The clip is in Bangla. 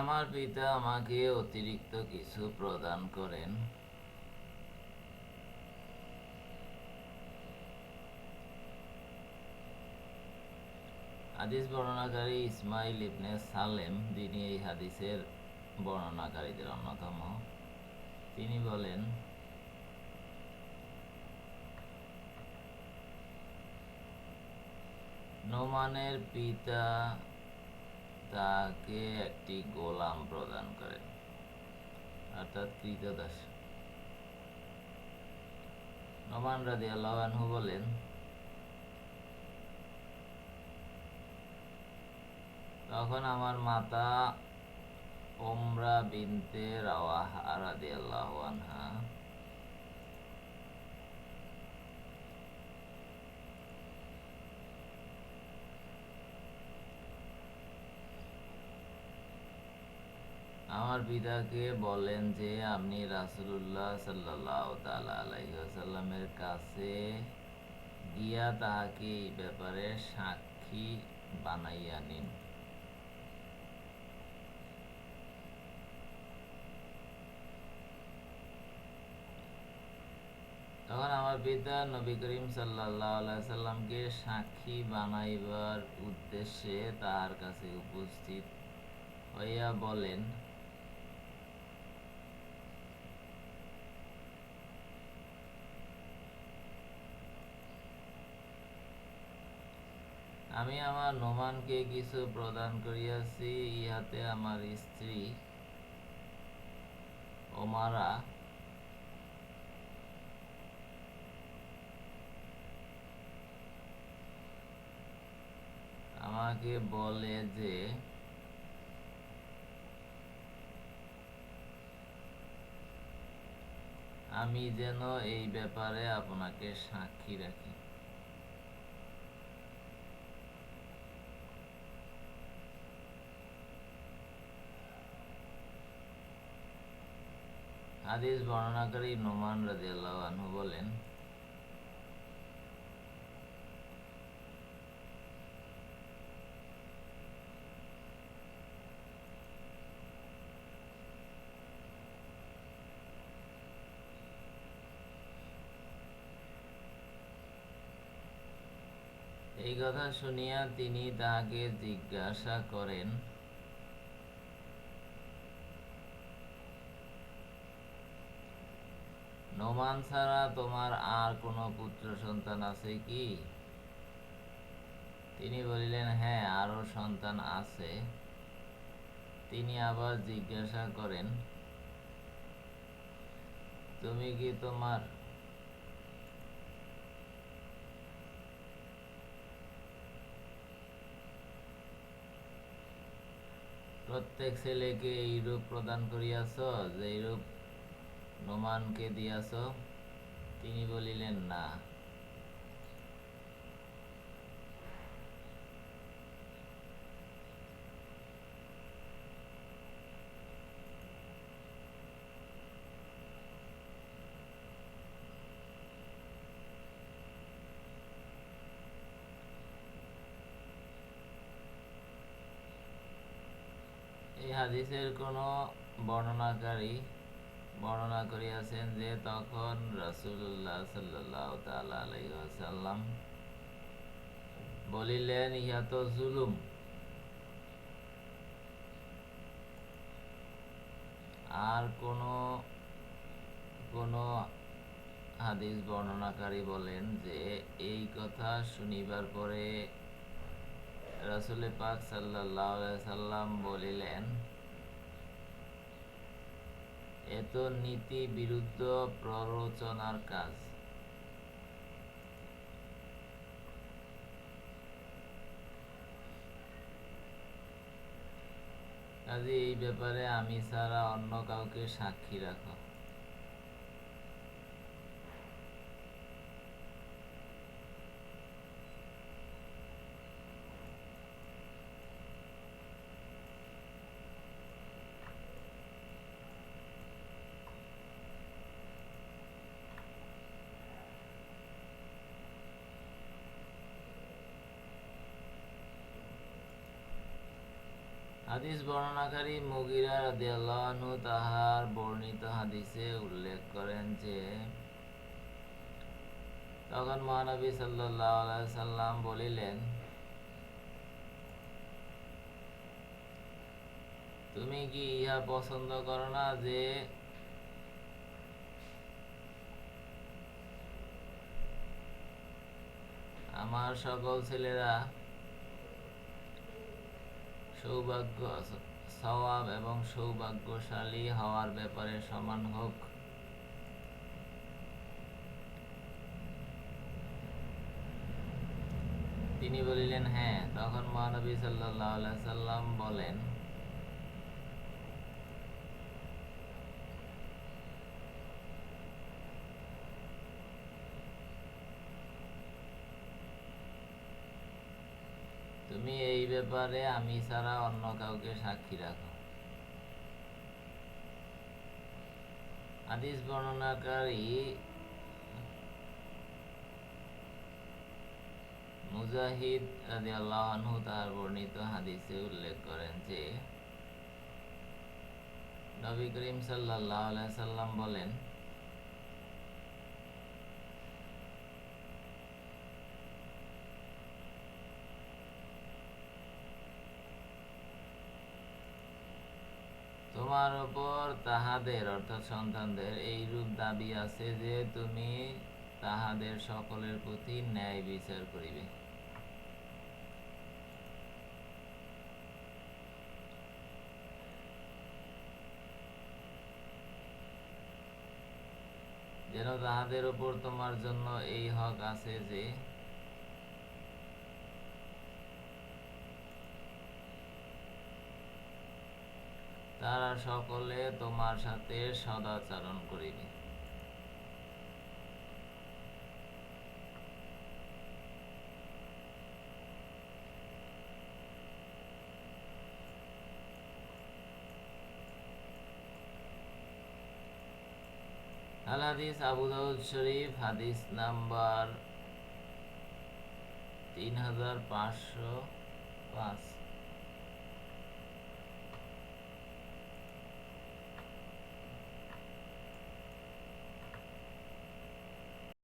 আমার পিতা আমাকে অতিরিক্ত কিছু প্রদান করেন। হাদিস বর্ণনাকারী ইসমাইল ইবনে সালেম, যিনি এই হাদিসের বর্ণনাকারীদের অন্যতম, তিনি বলেন, নোমানের পিতা তাকে একটি গোলাম প্রদান করেন অর্থাৎ কৃতদাস নোমান রাজি আল্লাহানহু বলেন, তখন আমার মাতা ওমরা বিনতে রাওয়াহা রাদি আল্লাহ আনহা পিতাকে বলেন যে, আপনি রাসুল্লাহ সাল্লাহ তালা আলাইসাল্লামের কাছে গিয়া তাহাকে এই ব্যাপারে সাক্ষী বানাইয়া নিন। তখন আমার পিতা নবী করিম সাল্লাহ সাল্লামকে সাক্ষী বানাইবার উদ্দেশ্যে তার কাছে উপস্থিত হইয়া বলেন আমি আমার নোমানকে কিছু প্রদান করিয়াছি, ইহাতে আমার স্ত্রী ওমারা আমাকে বলে যে, আমি যেন এই ব্যাপারে আপনাকে সাক্ষী রাখি। হাদিস বর্ণনাকারী নোমান রাজিয়াল্লাহ আনহু বলেন এই কথা শুনিয়া তিনি তাহাকে জিজ্ঞাসা করেন নোমান ছাড়া তোমার আর কোনো পুত্র সন্তান আছে কি? তিনি বলিলেন হ্যাঁ আরও সন্তান আছে। তিনি আবার জিজ্ঞাসা করেন, তুমি কি তোমার প্রত্যেক ছেলেকে এইরূপ প্রদান করিয়াছ যে এইরূপ নোমানকে দিয়াছ তিনি বলিলেন না। এই হাদিসের কোনো বর্ণনাকারী বর্ণনা করিয়াছেন যে তখন রাসুল্লাহ সাল্লাহ তাল্লাম বলিলেন, ইহা তো জুলুম। আর কোনো কোনো হাদিস বর্ণনাকারী বলেন যে এই কথা শুনিবার পরে রাসুল পাক সাল্লাহ সাল্লাম বলিলেন এত নীতি বিরুদ্ধ প্ররোচনার কাজ। কাজে এই ব্যাপারে আমি ছাড়া অন্য কাউকে সাক্ষী রাখো। হাদিস বর্ণনাকারী মুগিরা রাদিয়াল্লাহু তাহার বর্ণিত হাদিসে উল্লেখ করেন যে, তখন মহানবী সাল্লাল্লাহু আলাইহি সাল্লাম বলিলেন, তুমি কি ইহা পছন্দ করো না যে, আমার সকল ছেলেরা সৌভাগ্য সওয়াব এবং সৌভাগ্যশালী হওয়ার ব্যাপারে সমান হোক। তিনি বলিলেন হ্যাঁ। তখন মহানবী সাল্লাহ সাল্লাম বলেন তুমি এই ব্যাপারে আমি ছাড়া অন্য কাউকে সাক্ষী রাখো। হাদিস বর্ণনাকারী মুজাহিদ রাদিয়াল্লাহু আনহু তার বর্ণিত হাদিসে উল্লেখ করেন যে, নবী করিম আলাইহি সাল্লাম বলেন তোমার উপর তাহাদের, অর্থাৎ সন্তানদের এই রূপ দাবি আছে যে তুমি তাহাদের সকলের প্রতি ন্যায় বিচার করিবে। যেন তাহাদের উপর তোমার জন্য এই হক আছে যে তারা সকলে তোমার সাথে সদাচরণ আল হাদিস আবু দাউদ শরীফ, হাদিস নাম্বার তিন হাজার পাঁচশো পাঁচ।